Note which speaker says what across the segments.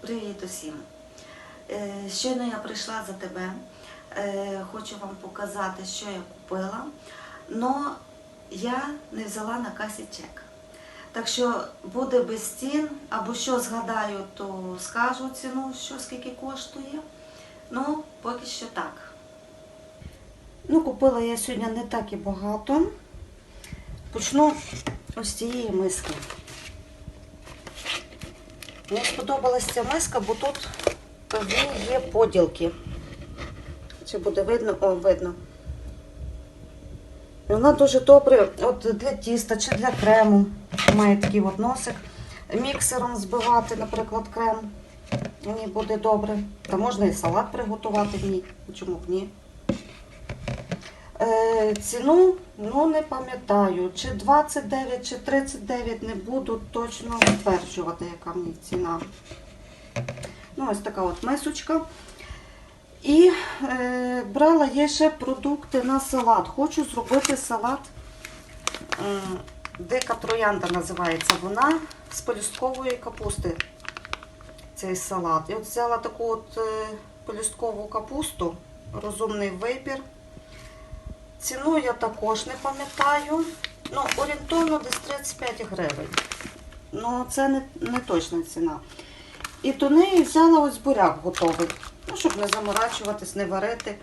Speaker 1: Привіт усім! Е, Щойно я прийшла за тебе. Е, Хочу вам показати, що я купила. Но я не взяла на касі чек. Так що буде без цін, або що згадаю, то скажу ціну, що скільки коштує. Ну, поки що так. Ну, купила я сьогодні не так і багато. Почну ось з цієї миски. Мені сподобалася ця миска, бо тут є поділки. Чи буде видно? О, видно. Вона дуже добре от для тіста чи для крему. Має такий от носик. Міксером збивати, наприклад, крем. Мені буде добре. Та можна і салат приготувати в ній. Чому б ні? Е, ціну, ну не пам'ятаю, чи 29, чи 39 не буду точно стверджувати, яка них ціна. Ну, ось така от мисочка. І е, брала є ще продукти на салат. Хочу зробити салат. М, Дика троянда називається вона з полюсткової капусти. Цей салат. І от взяла таку от е, полюсткову капусту, розумний вибір. Ціну я також не пам'ятаю. Ну, орієнтовно десь 35 гривень. Ну, це не, не точна ціна. І до неї взяла ось буряк готовий. Ну, щоб не заморачуватись, не варити.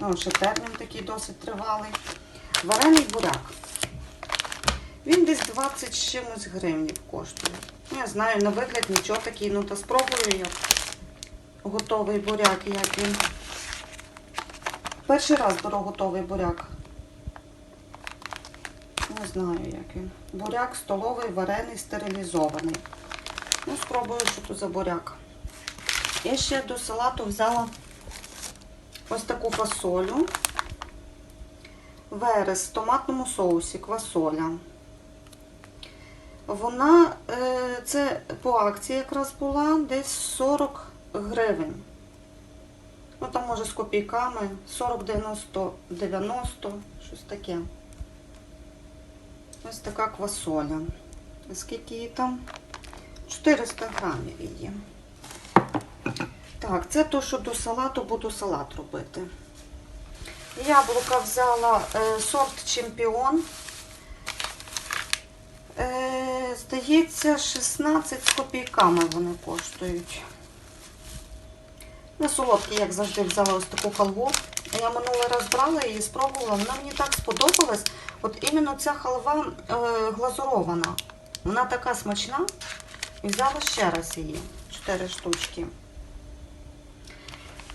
Speaker 1: Ну, ще термін такий досить тривалий. Варений буряк. Він десь 20 з чимось гривень коштує. Ну, Я знаю, на вигляд нічого такий, ну то спробую я готовий буряк, як він. Перший раз беру готовий буряк. Не знаю, як він. Буряк столовий, варений, стерилізований. Ну, спробую, що тут за буряк. Я ще до салату взяла ось таку фасолю. Верес в томатному соусі, квасоля. Вона, е, це по акції якраз була, десь 40 гривень. Ну, там може з копійками 40, 90, 90, щось таке. Ось така квасоля. Скільки її там? 400 грамів її. Так, це то, що до салату буду салат робити. Яблука взяла е, сорт Чемпіон. Е, здається, 16 з копійками вони коштують. На солодкі, як завжди, взяла ось таку халву. Я минулий раз брала її, спробувала. Вона мені так сподобалась. От іменно ця халва е, глазурована. Вона така смачна. І взяла ще раз її. 4 штучки.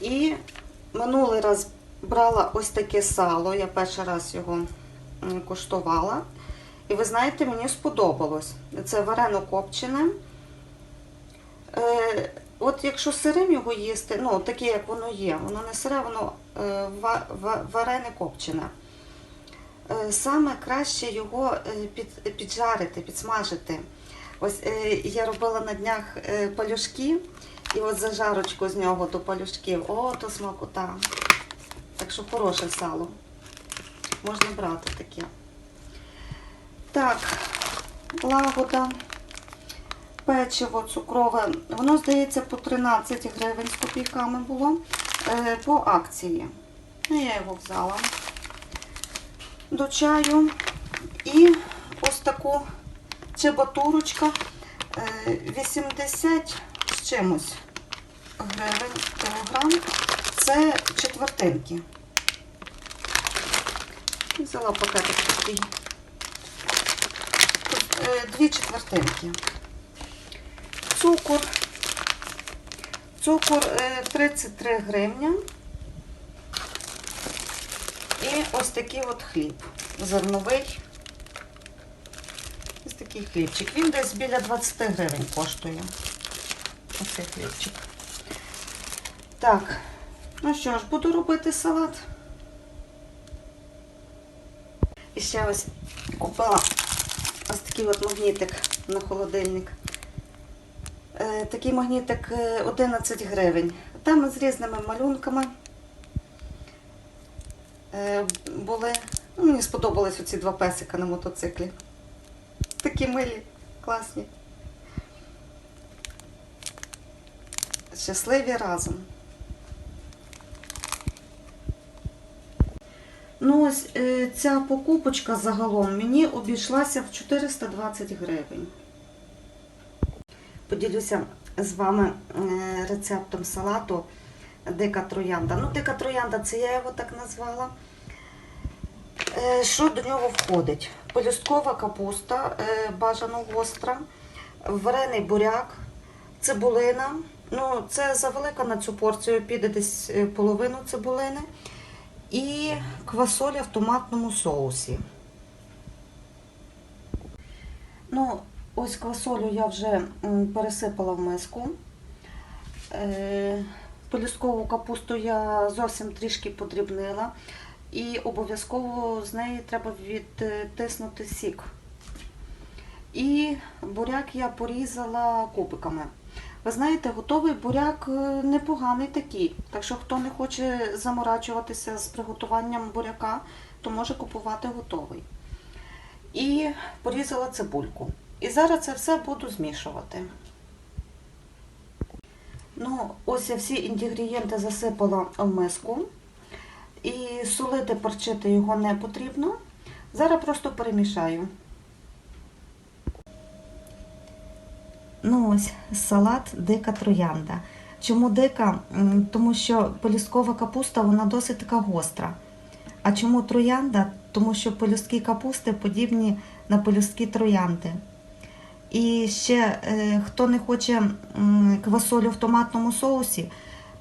Speaker 1: І минулий раз брала ось таке сало. Я перший раз його куштувала. І ви знаєте, мені сподобалось. Це варено копчене. Е, от якщо сирим його їсти, ну таке, як воно є, воно не сире, воно е, ва- ва- варене копчене. Е, Саме краще його е, під, піджарити, підсмажити. Ось е, я робила на днях е, палюшки, і от зажарочку з нього до палюшків. О, то смакота. Так що хороше сало. Можна брати таке. Так, лагода, печиво цукрове. Воно, здається, по 13 гривень з копійками було е, по акції. Ну, я його взяла до чаю. І ось таку чебатурочка е, 80 з чимось гривень кілограм. Це четвертинки. Взяла пакетик такий. Е, дві четвертинки. Цукор. Цукор е, 33 гривня. І ось такий от хліб. Зерновий. Ось такий хлібчик. Він десь біля 20 гривень коштує. Оцей хлібчик. Так, ну що ж, буду робити салат. І ще ось купила ось такий от магнітик на холодильник. Е, такий магнітик е, 11 гривень. Там з різними малюнками е, були. Ну, мені сподобались оці два песика на мотоциклі. Такі милі, класні. Щасливі разом. Ну, ось е, ця покупочка загалом мені обійшлася в 420 гривень. Поділюся з вами е, рецептом салату Дика троянда. Ну, дика троянда це я його так назвала. Е, Що до нього входить? Пелюсткова капуста, е, бажано гостра, варений буряк, цибулина. Ну, це завелика на цю порцію, піде десь половину цибулини. І квасоля в томатному соусі. Ну, ось квасолю я вже пересипала в миску. Е, Пелюсткову капусту я зовсім трішки подрібнила. І обов'язково з неї треба відтиснути сік. І буряк я порізала кубиками. Ви знаєте, готовий буряк е, непоганий такий. Так що, хто не хоче заморачуватися з приготуванням буряка, то може купувати готовий. І порізала цибульку. І зараз це все буду змішувати. Ну, ось я всі інгредієнти засипала в миску. І солити, перчити його не потрібно. Зараз просто перемішаю. Ну ось салат дика троянда. Чому дика? Тому що пелюсткова капуста вона досить така гостра. А чому троянда? Тому що пелюстки капусти подібні на пелюстки троянди. І ще е, хто не хоче квасолю в томатному соусі,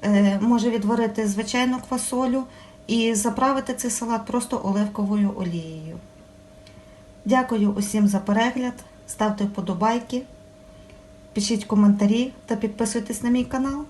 Speaker 1: е, може відварити звичайну квасолю і заправити цей салат просто оливковою олією. Дякую усім за перегляд. Ставте вподобайки, пишіть коментарі та підписуйтесь на мій канал.